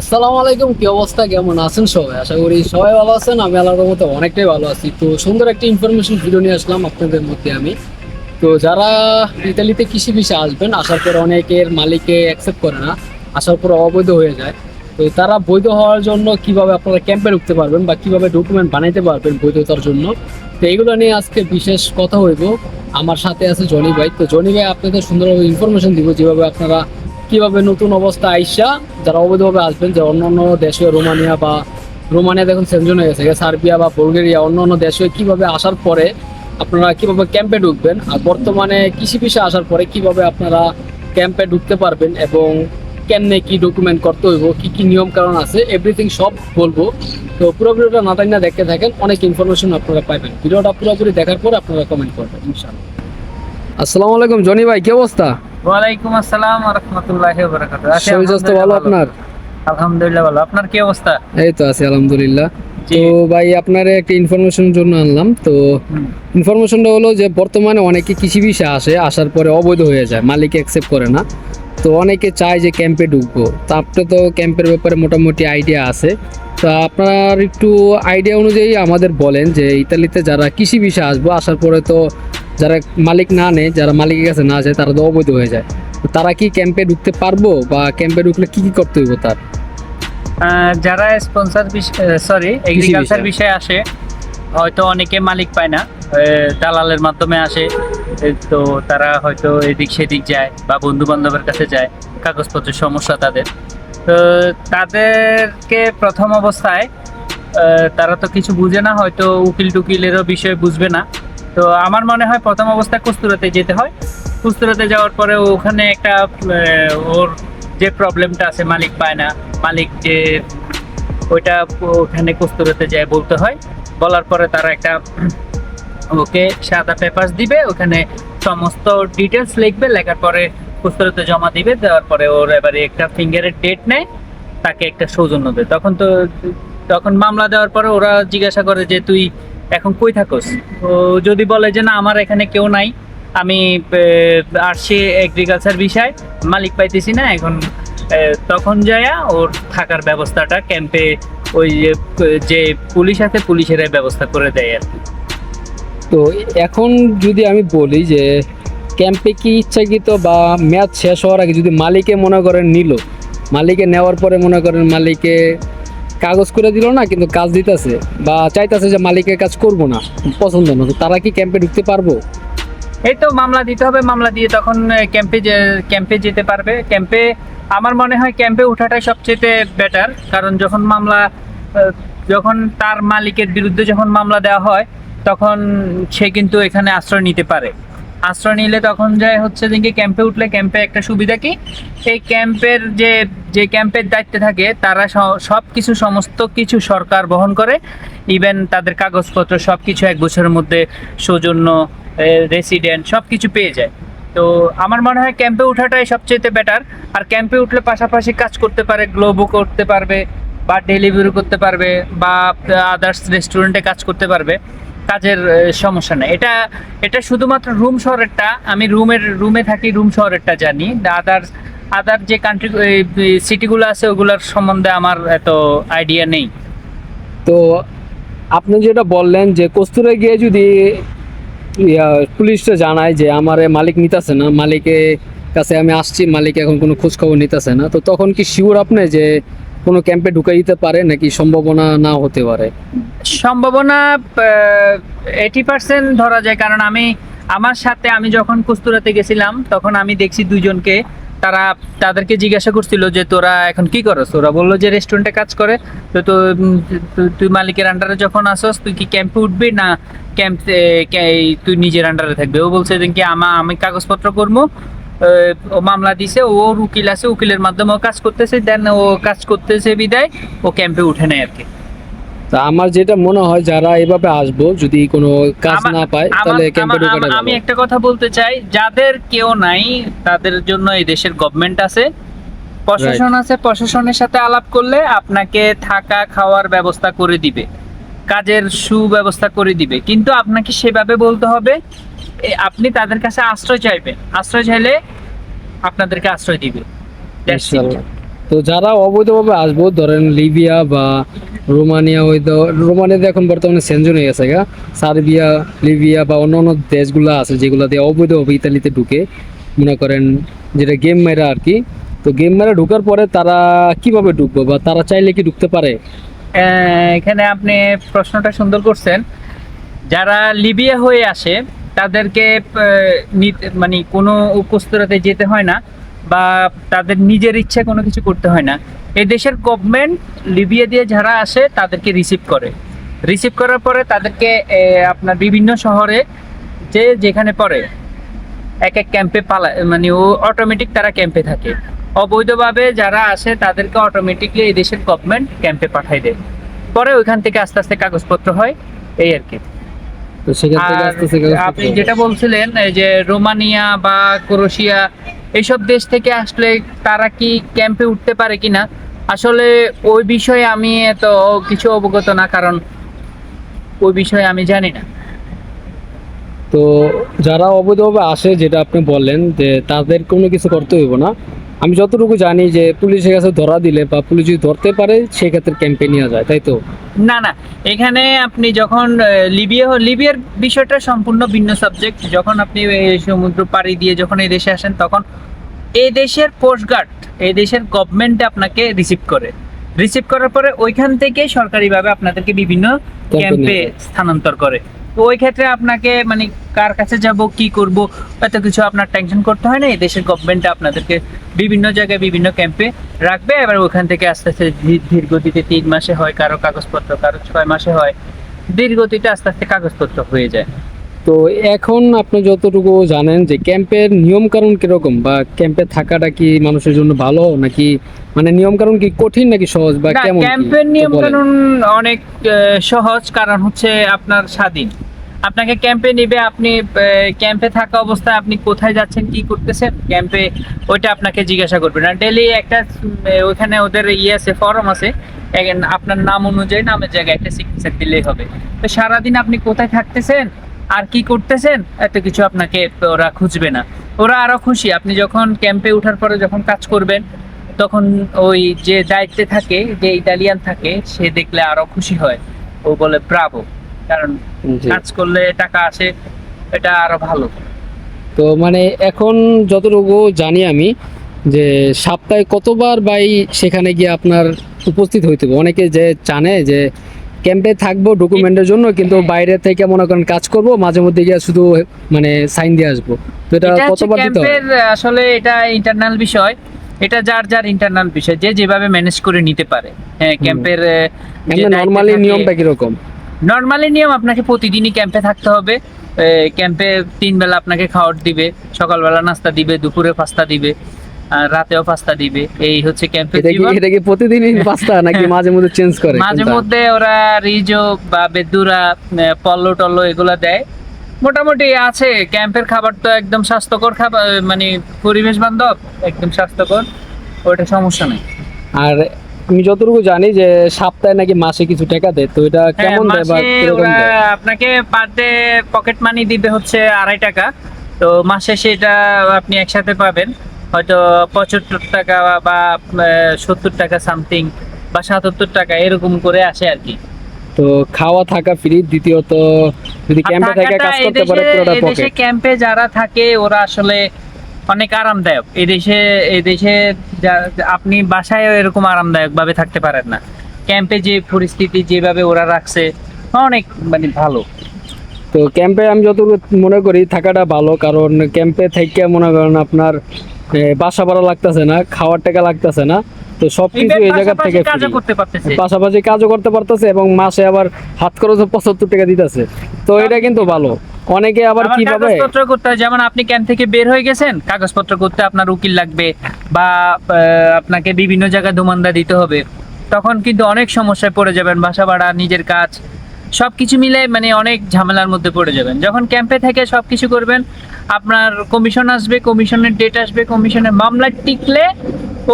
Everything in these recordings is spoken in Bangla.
আসসালামু আলাইকুম, কি অবস্থা? কেমন আছেন সবাই? আশা করি সবাই ভালো আছেন, আমি আল্লাহর মতো অনেকটাই ভালো আছি। তো সুন্দর একটা ইনফরমেশন ভিডিও নিয়ে আসলাম আপনাদের মধ্যে আমি। তো যারা ইতালিতে কৃষি বিষয়ে আসবেন, আসার পর অনেকের মালিকে অ্যাকসেপ্ট করে না, আসার পর অবৈধ হয়ে যায়। তো তারা বৈধ হওয়ার জন্য কীভাবে আপনারা ক্যাম্পে ঢুকতে পারবেন বা কীভাবে ডকুমেন্ট বানাইতে পারবেন বৈধতার জন্য? তো এগুলো নিয়ে আজকে বিশেষ কথা হইব। আমার সাথে আছে জনি ভাই। তো জনি ভাই, আপনাদের সুন্দরভাবে ইনফরমেশন দিব, যেভাবে আপনারা কীভাবে নতুন অবস্থা আইসা যারা অবৈধভাবে আসবেন, যে অন্য অন্য দেশে রোমানিয়া বা রোমানিয়া দেখুন সেনজন হয়ে গেছে, সার্বিয়া বা বুলগেরিয়া অন্য অন্য দেশে কীভাবে আসার পরে আপনারা কীভাবে ক্যাম্পে ঢুকবেন আর বর্তমানে কৃষি পিসে আসার পরে কীভাবে আপনারা ক্যাম্পে ঢুকতে পারবেন এবং কেমনে কি ডকুমেন্ট করতে হইব, কি কি নিয়ম কারণ আছে এভরিথিং সব বলব। তো পুরো ভিডিওটা না না দেখতে থাকেন, অনেক ইনফরমেশন আপনারা পাবেন ভিডিওটা পুরোপুরি দেখার পর আপনারা কমেন্ট করবেন, ইনশাআল্লাহ। আসসালামু আলাইকুম, জনি ভাই, কি অবস্থা? ওয়ালাইকুম আসসালাম রহমতুল্লাহ বারাকাতু শরীর স্বাস্থ্য ভালো আপনার? আলহামদুলিল্লাহ ভালো। আপনার কি অবস্থা? এই তো আছি আলহামদুলিল্লাহ। তো ভাই আপনার একটা ইনফরমেশনের জন্য আনলাম। তো ইনফরমেশনটা হলো যে বর্তমানে অনেকে কৃষি বিষয়ে আসে আসার পরে অবৈধ হয়ে যায় মালিক অ্যাকসেপ্ট করে না। তো অনেকে চায় যে ক্যাম্পে ঢুকবো। তো আপনার তো ক্যাম্পের ব্যাপারে মোটামুটি আইডিয়া আছে। তো আপনার একটু আইডিয়া অনুযায়ী আমাদের বলেন যে ইতালিতে যারা কৃষি বিষয়ে আসব আসার পরে তো যারা মালিক না নেয় যারা মালিকের কাছে না যায় তারা তো অবৈধ হয়ে যায়। তারা কি ক্যাম্পে ঢুকতে পারব বা ক্যাম্পে ঢুকলে কি কি করতে হইব তার? যারা স্পন্সর সরি এগ্রিকালচার বিষয়ে। আসে হয়তো অনেকে মালিক পায় না। দালালের মাধ্যমে আসে তো তারা হয়তো এদিক সেদিক যায় বা বন্ধু বান্ধবের কাছে যায় কাগজপত্রের সমস্যা তাদের। তো তাদেরকে প্রথম অবস্থায় আহ, তারা তো কিছু বুঝে না হয়তো উকিল টুকিলেরও বিষয় বুঝবে না। তো আমার মনে হয় প্রথম অবস্থায় কুস্তুরাতে যেতে হয়। কুস্তুরাতে যাওয়ার পরে ওখানে একটা ওর যে প্রবলেমটা আছে, মালিক পায় না। মালিক যে ওইটা ওখানে কুস্তুরাতে যায় বলতে হয়। বলার পরে তারা একটা ওকে সাদা পেপার দিবে, ওখানে সমস্ত ডিটেলস লিখবে, লেখার পরে কুস্তুরাতে জমা দিবে, দেওয়ার পরে ওর এবারে একটা ফিঙ্গারের ডেট নেয়, তাকে একটা সৌজন্য দেয়। তখন তো, তখন মামলা দেওয়ার পরে ওরা জিজ্ঞাসা করে যে, তুই এখন কই থাকোস? ও যদি বলে যে না, আমার এখানে কেউ নাই, আমি আসছি এগ্রিকালচার বিষয়, মালিক পাইতেছি না, এখন তখন যায়া ওর থাকার ব্যবস্থাটা ক্যাম্পে ওই যে- পুলিশ আছে, পুলিশের ব্যবস্থা করে দেয় আর কি। তো এখন যদি আমি বলি যে ক্যাম্পে কি ইচ্ছাকৃত বা ম্যাচ শেষ হওয়ার আগে যদি মালিকে মনে করেন নিল, মালিকে নেওয়ার পরে মনে করেন মালিকে কাগজ করে দিল না, কিন্তু কাজ দিতেছে বা চাইতেছে যে মালিকের কাজ করব না, পছন্দ না। তারা কি ক্যাম্পে ঢুকতে পারব? এই তো মামলা দিতে হবে, মামলা দিয়ে তখন ক্যাম্পে ক্যাম্পে যেতে পারবে। ক্যাম্পে আমার মনে হয় ক্যাম্পে ওঠাটাই সবচেয়ে বেটার কারণ যখন মামলা যখন তার মালিকের বিরুদ্ধে যখন মামলা দেওয়া হয়, তখন সে কিন্তু এখানে আশ্রয় নিতে পারে। আশ্রয় নিলে তখন যায় হচ্ছে যে ক্যাম্পে উঠলে ক্যাম্পে একটা সুবিধা কি? এই ক্যাম্পের যে যে ক্যাম্পের দায়িত্বে থাকে, তারা সব কিছু সমস্ত কিছু সরকার বহন করে। ইভেন তাদের কাগজপত্র সব কিছু এক বছরের মধ্যে সৌজন্য রেসিডেন্ট সব কিছু পেয়ে যায়। তো আমার মনে হয় ক্যাম্পে ওঠাটাই সবচেয়ে বেটার আর ক্যাম্পে উঠলে পাশাপাশি কাজ করতে পারে গ্লোবও করতে পারবে, বা ডেলিভারি করতে পারবে, বা আদার্স রেস্টুরেন্টে কাজ করতে পারবে। কাজের সমস্যা নেই। এটা এটা শুধুমাত্র রুম শহরেরটা, আমি রুমের, রুমে থাকি, রুম শহরেরটা জানি। আদার্স আদার যে কান্ট্রি সিটিগুলো আছে, ওগুলোর সম্বন্ধে আমার এত আইডিয়া নেই। তো আপনি যেটা বললেন যে কস্তুরে গিয়ে যদি পুলিশটা জানায় যে আমার মালিক নিতেছে না, মালিকের কাছে আমি আসছি, মালিক এখন কোনো খোঁজখবর নিতেছে না, তো তখন কি শিওর আপনি যে কোনো ক্যাম্পে ঢুকে দিতে পারে নাকি সম্ভাবনা না হতে পারে? সম্ভাবনা এইটি পার্সেন্ট ধরা যায়, কারণ আমি, আমার সাথে আমি যখন কুস্তুরাতে গেছিলাম, তখন আমি দেখছি দুজনকে তারা তাদেরকে জিজ্ঞাসা করছিল যে, তোরা এখন কি করস? ওরা বলল যে, রেস্টুরেন্টে কাজ করে। তো তো তুই মালিকের আন্ডারে যখন আসস, তুই কি ক্যাম্পে উঠবি না ক্যাম্প তুই নিজের আন্ডারে থাকবে? ও বলছে যে, কি আমা, আমি কাগজপত্র করব মামলা দিছে ওর উকিল আছে উকিলের মাধ্যমে ও কাজ করতেছে দেন ও কাজ করতেছে বিদায় ও ক্যাম্পে উঠে নেয় আর কি তা আমার যেটা মনে হয় যারা এভাবে আসব যদি কোনো কাজ না পায় তাহলে ক্যাম্পে ঢুকাটা আমি একটা কথা বলতে চাই যাদের কেউ নাই তাদের জন্য এই দেশের গভর্নমেন্ট আছে। প্রশাসন আছে প্রশাসনের সাথে আলাপ করলে আপনাকে থাকা খাওয়ার ব্যবস্থা করে দিবে। কাজের সুব্যবস্থা করে দিবে। কিন্তু আপনাকে সেভাবে বলতে হবে আপনি তাদের কাছে আশ্রয় চাইবেন। আশ্রয় চাইলে আপনাদেরকে আশ্রয় দিবে। তো যারা অবৈধভাবে আসব ধরেন লিবিয়া বা রোমানিয়া হয়তো রোমানিয়াতে এখন বর্তমানে সেনজন হয়ে গেছে গা। সার্বিয়া লিবিয়া বা অন্য অন্য দেশগুলো আছে যেগুলো দিয়ে অবৈধভাবে ইতালিতে ঢুকে মনে করেন যেটা গেম মেরা আর কি। তো গেম মেরা ঢুকার পরে তারা কীভাবে ঢুকবো বা তারা চাইলে কি ঢুকতে পারে? এখানে আপনি প্রশ্নটা সুন্দর করছেন। যারা লিবিয়া হয়ে আসে তাদেরকে মানে কোনো উপস্তরাতে যেতে হয় না বা তাদের নিজের ইচ্ছে কোনো কিছু করতে হয় না। এই দেশের গভর্নমেন্ট লিবিয়া দিয়ে যারা আসে তাদেরকে রিসিভ করে। রিসিভ করার পরে তাদেরকে আপনার বিভিন্ন শহরে যে যেখানে পড়ে, এক এক ক্যাম্পে পালা মানে ও অটোমেটিক তারা ক্যাম্পে থাকে। অবৈধভাবে যারা আসে তাদেরকে অটোমেটিকলি এই দেশের গভর্নমেন্ট ক্যাম্পে পাঠাই দেয়। পরে ওইখান থেকে আস্তে আস্তে কাগজপত্র হয়, এই আর কি। তো আস্তে আপনি যেটা বলছিলেন যে রোমানিয়া বা ক্রোশিয়া এইসব দেশ থেকে আসলে তারা কি ক্যাম্পে উঠতে পারে কিনা? আসলে ওই বিষয়ে আমি এত কিছু অবগত না কারণ ওই বিষয়ে আমি জানি না। তো যারা অবৈধভাবে আসে যেটা আপনি বললেন যে তাদের কোনো কিছু করতে হইব না। আমি যতটুকু জানি যে পুলিশের কাছে ধরা দিলে বা পুলিশ যদি ধরতে পারে সেক্ষেত্রে ক্যাম্পে নেওয়া যায় তাই তো? না না এখানে আপনি যখন লিবিয়া লিবিয়ার বিষয়টা সম্পূর্ণ ভিন্ন সাবজেক্ট যখন আপনি সমুদ্র পাড়ি দিয়ে যখন এই দেশে আসেন তখন এই দেশের কোস্টগার্ড এই দেশের গভর্নমেন্ট আপনাকে রিসিভ করে। রিসিভ করার পরে ওইখান থেকে সরকারিভাবে আপনাদেরকে বিভিন্ন ক্যাম্পে স্থানান্তর করে। তো ওই ক্ষেত্রে আপনাকে মানে কার কাছে যাব, কি করব, এত কিছু আপনার টেনশন করতে হয় না। এই দেশের গভর্নমেন্ট আপনাদেরকে বিভিন্ন জায়গায়, বিভিন্ন ক্যাম্পে রাখবে। এবার ওখান থেকে আস্তে আস্তে ধীর- গতিতে তিন মাসে হয় কারও কাগজপত্র, কারও ছয় মাসে হয়, ধীর গতিতে আস্তে আস্তে কাগজপত্র হয়ে যায়। তো এখন আপনি যতটুকু জানেন যে ক্যাম্পের নিয়ম কানুন কীরকম বা ক্যাম্পে থাকাটা কি মানুষের জন্য ভালো নাকি মানে নিয়ম কানুন কি কঠিন নাকি সহজ বা কেমন ক্যাম্পের তো নিয়ম বলেন। অনেক সহজ কারণ হচ্ছে আপনার স্বাধীন। আপনাকে ক্যাম্পে নিবে আপনি ক্যাম্পে থাকা অবস্থায় আপনি কোথায় যাচ্ছেন কি করতেছেন ক্যাম্পে ওইটা আপনাকে জিজ্ঞাসা করবে না ডেলি একটা ওখানে ওদের ইয়ে আছে ফর্ম আছে আপনার নাম অনুযায়ী নামের জায়গায় একটা সিগনেচার দিলেই হবে। তো সারাদিন আপনি কোথায় থাকতেছেন আর কি করতেছেন? এত কিছু আপনাকে ওরা খুঁজবে না। ওরা আরও খুশি। আপনি যখন ক্যাম্পে ওঠার পরে যখন কাজ করবেন তখন ওই যে দায়িত্বে থাকে যে ইটালিয়ান থাকে সে দেখলে আরও খুশি হয়। ও বলে ব্রাভো। কারণ কাজ করলে টাকা আসে এটা আরও ভালো। তো মানে এখন যতটুকু জানি আমি যে সপ্তাহে কতবার বাই সেখানে গিয়ে আপনার উপস্থিত হইতে হবে? অনেকে যে জানে যে ক্যাম্পে থাকব ডকুমেন্টের জন্য কিন্তু বাইরে থেকে মনে করেন কাজ করব মাঝে মধ্যে গিয়ে শুধু মানে সাইন দিয়ে আসব। তো এটা কতবার দিতে আসলে এটা ইন্টারনাল বিষয়। এটা যার যার ইন্টারনাল বিষয় যে যেভাবে ম্যানেজ করে নিতে পারে। হ্যাঁ ক্যাম্পের নর্মালি নিয়মটা কীরকম? নর্মালি নিয়ম আপনাকে প্রতিদিনই ক্যাম্পে থাকতে হবে। ক্যাম্পে তিন বেলা আপনাকে খাওয়ার দিবে সকালবেলা নাস্তা দিবে দুপুরে পাস্তা দিবে। রাতেও পাস্তা দিবে। এই হচ্ছে ক্যাম্পের এটা কি জীবন এটা কি প্রতিদিনই পাস্তা নাকি মাঝে মধ্যে চেঞ্জ করে মাঝে মধ্যে ওরা রিজো বা বেদুরা পল্লো টল্লো এগুলো দেয়। মোটামুটি আছে ক্যাম্পের খাবার তো একদম স্বাস্থ্যকর খাবার মানে পরিবেশ বান্ধব একদম স্বাস্থ্যকর ওটা সমস্যা নেই। আর আমি যতটুকু জানি যে সপ্তাহে নাকি মাসে কিছু টাকা দেয় তো এটা হ্যাঁ, কেমন দেয় বা কীরকম দেয়? আপনাকে পার ডে পকেট মানি দিবে হচ্ছে আড়াই টাকা। তো মাসে সেটা আপনি একসাথে পাবেন। হয়তো পঁচাত্তর টাকা বা সত্তর টাকা সামথিং বা সাতাত্তর টাকা এরকম করে আসে আর কি। তো খাওয়া থাকা ফ্রি দ্বিতীয়ত যদি ক্যাম্পে থেকে কাজ করতে পারে পুরোটা পকেট ক্যাম্পে যারা থাকে ওরা আসলে অনেক আরামদায়ক। এই দেশে এই দেশে আপনি বাসায় এরকম আরামদায়ক ভাবে থাকতে পারেন না। ক্যাম্পে যে পরিস্থিতি যেভাবে ওরা রাখছে অনেক মানে ভালো। তো ক্যাম্পে আমি যতটুকু মনে করি থাকাটা ভালো। কারণ ক্যাম্পে থেকে মনে করেন আপনার বাসা ভাড়া লাগতেছে না খাওয়ার টাকা লাগতেছে না। তো সবকিছু এই জায়গা থেকে পাশাপাশি কাজও করতে পারতেছে এবং মাসে আবার হাত খরচ পঁচাত্তর টাকা দিতেছে। তো এটা কিন্তু ভালো। অনেকে আবার কি কীভাবে কাগজপত্র করতে হয় যেমন আপনি ক্যাম্প থেকে বের হয়ে গেছেন কাগজপত্র করতে আপনার উকিল লাগবে বা আপনাকে বিভিন্ন জায়গায় দোমান্দা দিতে হবে। তখন কিন্তু অনেক সমস্যায় পড়ে যাবেন বাসা ভাড়া নিজের কাজ সবকিছু মিলে মানে অনেক ঝামেলার মধ্যে পড়ে যাবেন। যখন ক্যাম্পে থেকে সব কিছু করবেন, আপনার কমিশন আসবে কমিশনের ডেট আসবে কমিশনের মামলা টিকলে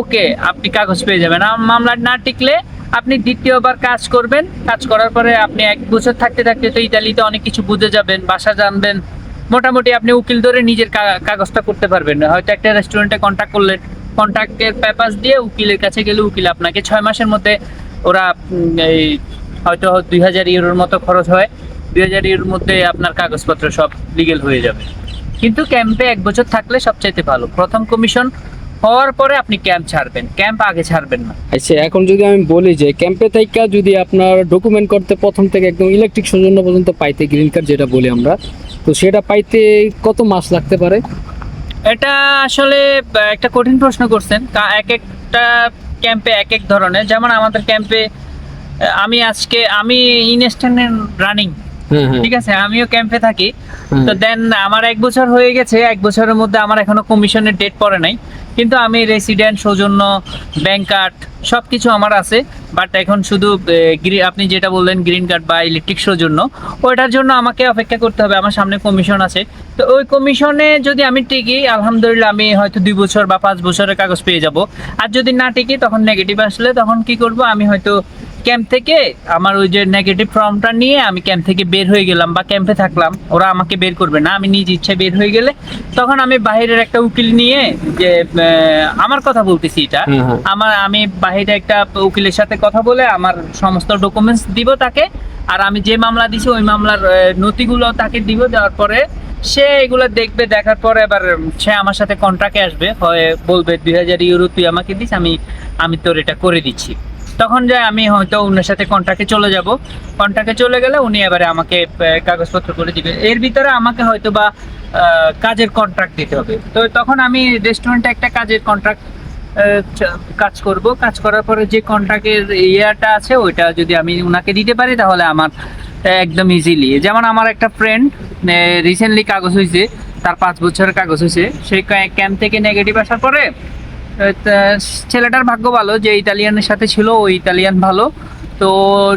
ওকে আপনি কাগজ পেয়ে যাবেন। আর মামলা না টিকলে আপনি দ্বিতীয়বার কাজ করবেন। কাজ করার পরে আপনি এক বছর থাকতে থাকতে তো ইতালিতে অনেক কিছু বুঝে যাবেন বাসা জানবেন। মোটামুটি আপনি উকিল ধরে নিজের কাগজটা করতে পারবেন। হয়তো একটা রেস্টুরেন্টে কন্ট্যাক্ট করলেন কন্ট্যাক্টের পেপার দিয়ে উকিলের কাছে গেলে উকিল আপনাকে ছয় মাসের মধ্যে ওরা এই হয়তো দুই হাজার ইউরোর মতো খরচ হয়। দুই হাজার ইউরোর মধ্যে আপনার কাগজপত্র সব লিগেল হয়ে যাবে। কিন্তু ক্যাম্পে এক বছর থাকলে সবচাইতে ভালো। প্রথম কমিশন হওয়ার পরে আপনি ক্যাম্প ছাড়বেন। ক্যাম্প আগে ছাড়বেন না। আচ্ছা এখন যদি আমি বলি যে ক্যাম্পে থেকে যদি আপনার ডকুমেন্ট করতে প্রথম থেকে একদম ইলেকট্রিক সৌজন্য পর্যন্ত পাইতে গ্রিন কার্ড যেটা বলি আমরা তো সেটা পাইতে কত মাস লাগতে পারে? এটা আসলে একটা কঠিন প্রশ্ন করছেন। এক একটা ক্যাম্পে এক এক ধরনের। যেমন আমাদের ক্যাম্পে আমি আজকে আমি ইনস্ট্যান্ট রানিং ঠিক আছে? আমিও ক্যাম্পে থাকি। তো দেন আমার এক বছর হয়ে গেছে এক বছরের মধ্যে আমার এখনও কমিশনের ডেট পড়ে নাই। কিন্তু আমি রেসিডেন্ট সৌজন্য ব্যাংক কার্ড সব কিছু আমার আছে। বাট এখন শুধু আপনি যেটা বললেন গ্রিন কার্ড বা ইলেকট্রিক সৌজন্য ওইটার জন্য আমাকে অপেক্ষা করতে হবে। আমার সামনে কমিশন আছে। তো ওই কমিশনে যদি আমি টিকি আলহামদুলিল্লাহ আমি হয়তো দুই বছর বা পাঁচ বছরের কাগজ পেয়ে যাব। আর যদি না টিকি তখন নেগেটিভ আসলে তখন কি করব? আমি হয়তো ক্যাম্প থেকে আমার ওই যে নেগেটিভ ফর্মটা নিয়ে আমি ক্যাম্প থেকে বের হয়ে গেলাম বা ক্যাম্পে থাকলাম। ওরা আমাকে বের করবে না আমি নিজ ইচ্ছে বের হয়ে গেলে তখন আমি বাইরের একটা উকিল নিয়ে যে আমার কথা বলতেছি এটা। আমার আমি বাহিরে একটা উকিলের সাথে কথা বলে আমার সমস্ত ডকুমেন্টস দিব তাকে আর আমি যে মামলা দিছি ওই মামলার নথিগুলো তাকে দিব দেওয়ার পরে সে এগুলো দেখবে দেখার পরে এবার সে আমার সাথে কন্ট্রাক্টে আসবে। হয় বলবে দুই হাজার ইউরো তুই আমাকে দিস আমি আমি তোর এটা করে দিচ্ছি। তখন যায় আমি হয়তো ওনার সাথে কন্ট্রাক্টে চলে যাব। কন্ট্রাক্টে চলে গেলে উনি এবারে আমাকে কাগজপত্র করে দিবে। এর ভিতরে আমাকে হয়তো বা কাজের কন্ট্রাক্ট দিতে হবে। তো তখন আমি রেস্টুরেন্টে একটা কাজের কন্ট্রাক্ট কাজ করব। কাজ করার পরে যে কন্ট্রাক্টের ইয়াটা আছে, ওইটা যদি আমি ওনাকে দিতে পারি, তাহলে আমার একদম ইজিলি যেমন আমার একটা ফ্রেন্ড রিসেন্টলি কাগজ হয়েছে তার পাঁচ বছরের কাগজ হয়েছে সেই ক্যাম্প থেকে নেগেটিভ আসার পরে ছেলেটার ভাগ্য ভালো, যে ইতালিয়ানের সাথে ছিল ওই ইতালিয়ান ভালো। তো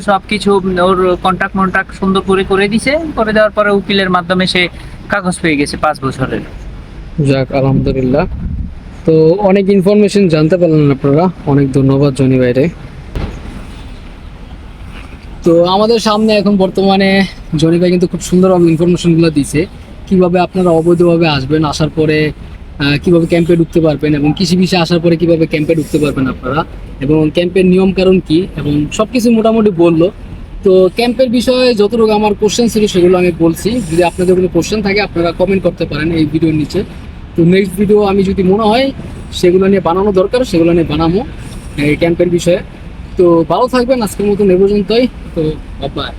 সব কিছু ওর কন্ট্রাক্ট মন্ট্রাক্ট সুন্দর করে করে দিছে। করে দেওয়ার পরে উকিলের মাধ্যমে সে কাগজ পেয়ে গেছে পাঁচ বছরের। যাক, আলহামদুলিল্লাহ। তো অনেক ইনফরমেশন জানতে পারলেন আপনারা। অনেক ধন্যবাদ, জনি ভাইরে। তো আমাদের সামনে এখন বর্তমানে জনি ভাই কিন্তু খুব সুন্দরভাবে ইনফরমেশনগুলো দিছে। কীভাবে আপনারা অবৈধভাবে আসবেন, আসার পরে কীভাবে ক্যাম্পে ঢুকতে পারবেন এবং কৃষি বিষয়ে আসার পরে কীভাবে ক্যাম্পে ঢুকতে পারবেন আপনারা? এবং ক্যাম্পের নিয়ম কারণ কি? এবং সব কিছু মোটামুটি বলল। তো ক্যাম্পের বিষয়ে যতটুকু আমার কোশ্চেন ছিল সেগুলো আমি বলছি। যদি আপনাদের কোনো কোশ্চেন থাকে, আপনারা কমেন্ট করতে পারেন এই ভিডিওর নিচে। তো নেক্সট ভিডিও আমি যদি মনে হয়, সেগুলো নিয়ে বানানো দরকার, সেগুলো নিয়ে বানাবো এই ক্যাম্পের বিষয়ে। তো ভালো থাকবেন, আজকের মতো এ পর্যন্তই। তো bye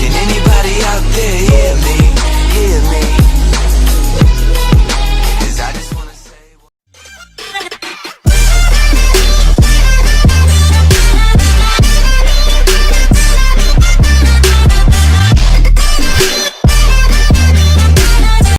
Can anybody out there hear me? seeing me.